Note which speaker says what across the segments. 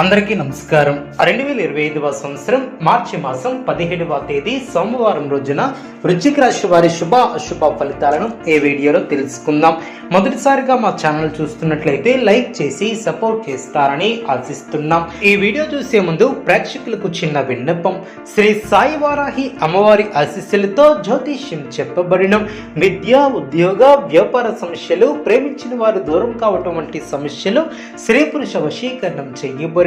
Speaker 1: అందరికీ నమస్కారం. రెండు వేల ఇరవై ఐదవ సంవత్సరం మార్చి మాసం పదిహేడవ తేదీ సోమవారం రోజున వృశ్చిక రాశి వారి శుభ అశుభ ఫలితాలను ఈ వీడియోలో తెలుసుకుందాం. మొదటిసారిగా మా ఛానల్ చూస్తున్నట్లయితే లైక్ చేసి సపోర్ట్ చేస్తారని ఆశిస్తున్నాం. ఈ వీడియో చూసే ముందు ప్రేక్షకులకు చిన్న విన్నపం. శ్రీ సాయి వారాహి అమ్మవారి ఆశీస్సులతో జ్యోతిష్యం చెప్పబడిన. విద్య ఉద్యోగ వ్యాపార సమస్యలు ప్రేమించిన వారు దూరం కావటం వంటి సమస్యలు స్త్రీ పురుష వశీకరణం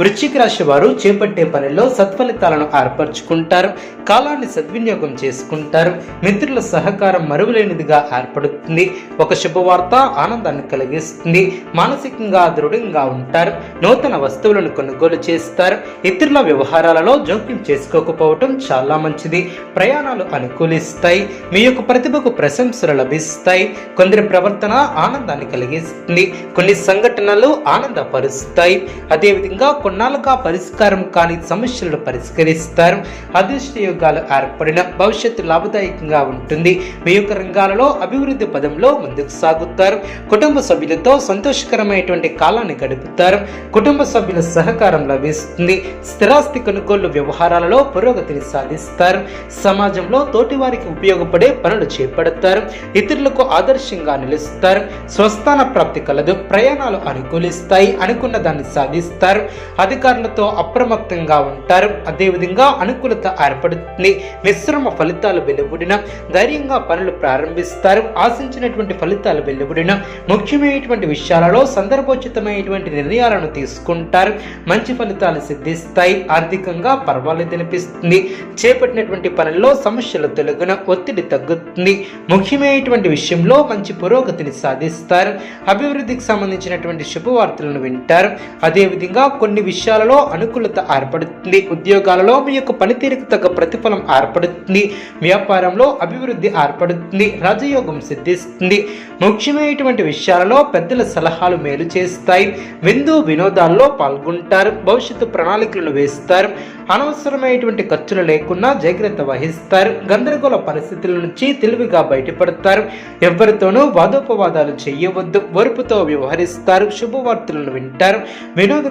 Speaker 1: వృశ్చిక రాశి వారు చేపట్టే పనిలో సత్ఫలితాలను ఏర్పరచుకుంటారు. కాలాన్ని సద్వినియోగం చేసుకుంటారు. మిత్రుల సహకారం మరువలేనిదిగా ఏర్పడుతుంది. ఒక శుభవార్త ఆనందాన్ని కలిగిస్తుంది. మానసికంగా దృఢంగా ఉంటారు. నూతన వస్తువులను కొనుగోలు చేస్తారు. ఇతరుల వ్యవహారాలలో జోక్యం చేసుకోకపోవటం చాలా మంచిది. ప్రయాణాలు అనుకూలిస్తాయి. మీ యొక్క ప్రతిభకు ప్రశంసలు లభిస్తాయి. కొందరి ప్రవర్తన ఆనందాన్ని కలిగిస్తుంది. కొన్ని సంఘటనలు ఆనందపరుస్తాయి. అదేవిధంగా కొన్నాళ్ళుగా పరిష్కారం కాని సమస్యలను పరిష్కరిస్తారు. అదృష్ట యోగాలు ఏర్పడిన భవిష్యత్తు లాభదాయకంగా ఉంటుంది. మీ యొక్క రంగాలలో అభివృద్ధి పదంలో ముందుకు సాగుతారు. కుటుంబ సభ్యులతో సంతోషకరమైనటువంటి కాలాన్ని గడుపుతారు. కుటుంబ సభ్యుల సహకారం లభిస్తుంది. స్థిరాస్తి కొనుగోలు వ్యవహారాలలో పురోగతిని సాధిస్తారు. సమాజంలో తోటివారికి ఉపయోగపడే పనులు చేపడతారు. ఇతరులకు ఆదర్శంగా నిలుస్తారు. స్వస్థాన ప్రాప్తి కలదు. ప్రయాణాలు అనుకూలిస్తాయి. అనుకున్న దాన్ని సాధిస్తారు. అధికారులతో అప్రమత్తంగా ఉంటారు. అదేవిధంగా అనుకూలత ఏర్పడుతుంది. మిశ్రమ ఫలితాలు వెలువడిన ధైర్యంగా పనులు ప్రారంభిస్తారు. ఆశించినటువంటి ఫలితాలు వెలువడిన ముఖ్యమైనటువంటి విషయాలలో సందర్భోచితమైనటువంటి నిర్ణయాలను తీసుకుంటారు. మంచి ఫలితాలు సిద్ధిస్తాయి. ఆర్థికంగా పర్వాలేదు అనిపిస్తుంది. చేపట్టినటువంటి పనుల్లో సమస్యలు తొలగిన ఒత్తిడి తగ్గుతుంది. ముఖ్యమైనటువంటి విషయంలో మంచి పురోగతిని సాధిస్తారు. అభివృద్ధికి సంబంధించినటువంటి శుభవార్తలను వింటారు. అదేవిధంగా కొన్ని విషయాలలో అనుకూలత ఏర్పడుతుంది. ఉద్యోగాలలో మీ యొక్క పనితీరుకు తగ్గ ప్రతిఫలం ఏర్పడుతుంది. వ్యాపారంలో అభివృద్ధి ఏర్పడుతుంది. రాజయోగం సిద్ధిస్తుంది. ముఖ్యమైనటువంటి విషయాలలో పెద్దల సలహాలు మేలు చేస్తాయి. విందు వినోదాల్లో పాల్గొంటారు. భవిష్యత్తు ప్రణాళికలను వేస్తారు. అనవసరమైనటువంటి ఖర్చులు లేకుండా జాగ్రత్త వహిస్తారు. గందరగోళ పరిస్థితుల నుంచి తెలివిగా బయటపడతారు. ఎవరితోనూ వాదోపవాదాలు చేయవద్దు. వరుపుతో వ్యవహరిస్తారు. శుభవార్తలను వింటారు. వినోద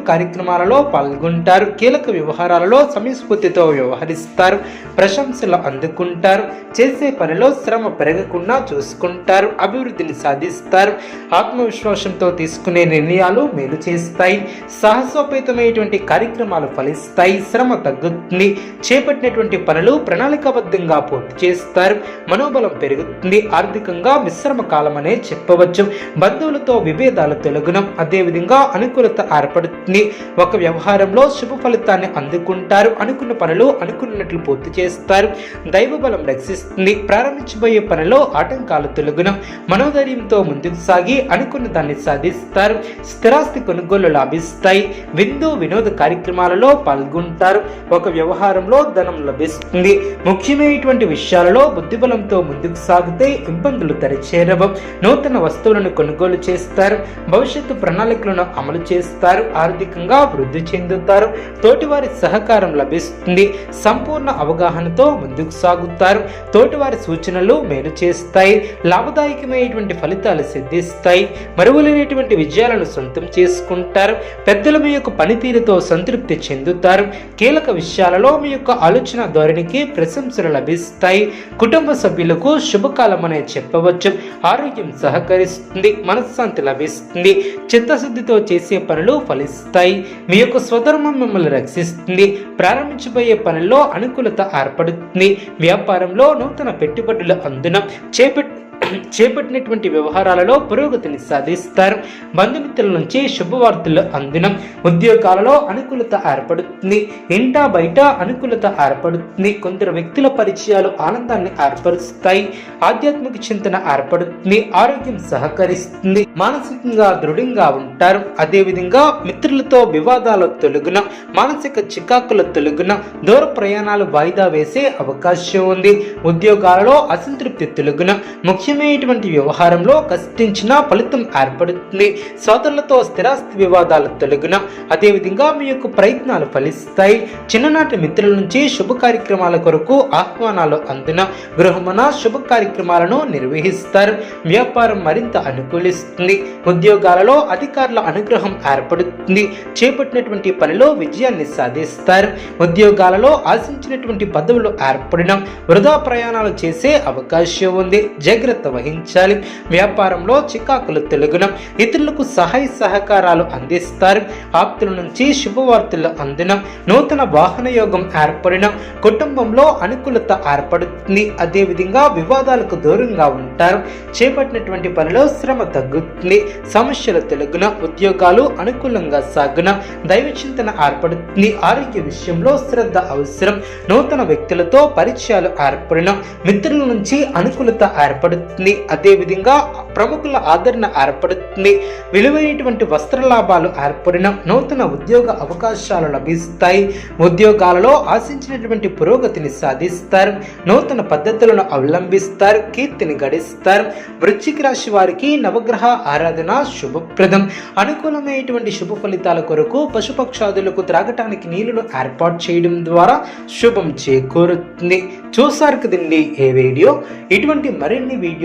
Speaker 1: కార్యక్రమాలలో పాల్గొంటారు. కీలక వ్యవహారాలలో సమయస్ఫూర్తితో వ్యవహరిస్తారు. ప్రశంసలు అందుకుంటారు. చేసే పనిలో శ్రమ పెరగకుండా చూసుకుంటారు. అభివృద్ధిని సాధిస్తారు. ఆత్మవిశ్వాసంతో తీసుకునే నిర్ణయాలు మేలు చేస్తాయి. సాహసోపేతమైనటువంటి కార్యక్రమాలు ఫలిస్తాయి. శ్రమ తగ్గుతుంది. చేపట్టినటువంటి పనులు ప్రణాళికాబద్ధంగా పూర్తి చేస్తారు. మనోబలం పెరుగుతుంది. ఆర్థికంగా మిశ్రమ కాలం అనే చెప్పవచ్చు. బంధువులతో విభేదాలు తొలగునం. అదేవిధంగా అనుకూలత ఏర్పడుతుంది. ఒక వ్యవహారంలో శుభ ఫలితాన్ని అందుకుంటారు. అనుకున్న పనులు అనుకున్నట్లు పూర్తి చేస్తారు. దైవ బలం రక్షిస్తుంది. ప్రారంభించబోయే పనిలో ఆటంకాలు తొలగునం. మనోధైర్యంతో ముందుకు సాగి అనుకున్న దాన్ని సాధిస్తారు. స్థిరాస్తి కొనుగోలు లాభిస్తాయి. విందు వినోద కార్యక్రమాలలో పాల్గొంటారు. ఒక వ్యవహారంలో ధనం లభిస్తుంది. ముఖ్యమైనటువంటి విషయాలలో బుద్ధిబలంతో ముందుకు సాగితే ఇబ్బందులు తరిచేరవు. నూతన వస్తువులను కొనుగోలు చేస్తారు. భవిష్యత్తు ప్రణాళికలను అమలు చేస్తారు. ఆర్థికంగా వృద్ధి చెందుతారు. తోటివారి సహకారం లభిస్తుంది. సంపూర్ణ అవగాహనతో ముందుకు సాగుతారు. తోటివారి సూచనలు మేలు చేస్తాయి. లాభదాయకమైనటువంటి ఫలితాలు సిద్ధిస్తాయి. మరువలేనటువంటి విజయాలను సొంతం చేసుకుంటారు. పెద్దల మీ యొక్క పనితీరుతో సంతృప్తి చెందుతారు. కీలక విషయాలలో మీ యొక్క ఆలోచన ధోరణికి ప్రశంసలు లభిస్తాయి. కుటుంబ సభ్యులకు శుభకాలం అనే చెప్పవచ్చు. ఆరోగ్యం సహకరిస్తుంది. మనశ్శాంతి లభిస్తుంది. చిత్తశుద్ధితో చేసే పనులు ఫలిస్తాయి. మీ యొక్క స్వధర్మం మిమ్మల్ని రక్షిస్తుంది. ప్రారంభించబోయే పనుల్లో అనుకూలత ఏర్పడుతుంది. వ్యాపారంలో నూతన పెట్టుబడుల అందున చేపట్టు చేపట్టినటువంటి వ్యవహారాలలో పురోగతిని సాధిస్తారు. బంధుమిత్రుల నుంచి శుభవార్తలు అందినం. ఉద్యోగాలలో అనుకూలత ఏర్పడుతుంది. ఇంటా బయట అనుకూలత ఏర్పడుతుంది. కొందరు వ్యక్తుల పరిచయాలు ఆనందాన్ని ఏర్పరుస్తాయి. ఆధ్యాత్మిక చింతన ఏర్పడుతుంది. ఆరోగ్యం సహకరిస్తుంది. మానసికంగా దృఢంగా ఉంటారు. అదేవిధంగా మిత్రులతో వివాదాల తొలగున మానసిక చికాకుల తొలగున దూర ప్రయాణాలు వాయిదా వేసే అవకాశం ఉంది. ఉద్యోగాలలో అసంతృప్తి తొలగున ముఖ్యం విషయమైనటువంటి వ్యవహారంలో కష్టించిన ఫలితం ఏర్పడుతుంది. సోదరులతో స్థిరాస్తి వివాదాలు తొలగిన అదేవిధంగా మీ యొక్క ప్రయత్నాలు ఫలిస్తాయి. చిన్ననాటి మిత్రుల నుంచి శుభ కార్యక్రమాల కొరకు ఆహ్వానాలు అందిన గృహమున శుభ కార్యక్రమాలను నిర్వహిస్తారు. వ్యాపారం మరింత అనుకూలిస్తుంది. ఉద్యోగాలలో అధికారుల అనుగ్రహం ఏర్పడుతుంది. చేపట్టినటువంటి పనిలో విజయాన్ని సాధిస్తారు. ఉద్యోగాలలో ఆశించినటువంటి పదవులు ఏర్పడడం వృధా ప్రయాణాలు చేసే అవకాశం ఉంది. జాగ్రత్త వహించాలి. వ్యాపారంలో చికాకులు తెలుగున ఇతరులకు సహాయ సహకారాలు అందిస్తారు. ఆప్తుల నుంచి శుభవార్తలు అందిన. నూతన వాహన యోగం ఏర్పడిన కుటుంబంలో అనుకూలత ఏర్పడుతుంది. అదేవిధంగా వివాదాలకు దూరంగా ఉంటారు. చేపట్టినటువంటి పనిలో శ్రమ తగ్గుతుంది. సమస్యలు తెలుగున ఉద్యోగాలు అనుకూలంగా సాగున. దైవ చింతన ఏర్పడుతుంది. ఆరోగ్య విషయంలో శ్రద్ధ అవసరం. నూతన వ్యక్తులతో పరిచయాలు ఏర్పడిన మిత్రుల నుంచి అనుకూలత ఏర్పడుతుంది. అదేవిధంగా ప్రముఖుల ఆదరణ ఏర్పడుతుంది. విలువైనటువంటి వస్త్ర లాభాలు ఏర్పడిన నూతన ఉద్యోగ అవకాశాలు లభిస్తాయి. ఉద్యోగాలలో ఆశించినటువంటి పురోగతిని సాధిస్తారు. నూతన పద్ధతులను అవలంబిస్తారు. కీర్తిని గడిస్తారు. వృశ్చిక రాశి వారికి నవగ్రహ ఆరాధన శుభప్రదం. అనుకూలమైనటువంటి శుభ ఫలితాల కొరకు పశుపక్షాదులకు త్రాగటానికి నీళ్ళను ఏర్పాటు చేయడం ద్వారా శుభం చేకూరుతుంది. చూసారు కదండి ఏ వీడియో? ఇటువంటి మరిన్ని వీడియో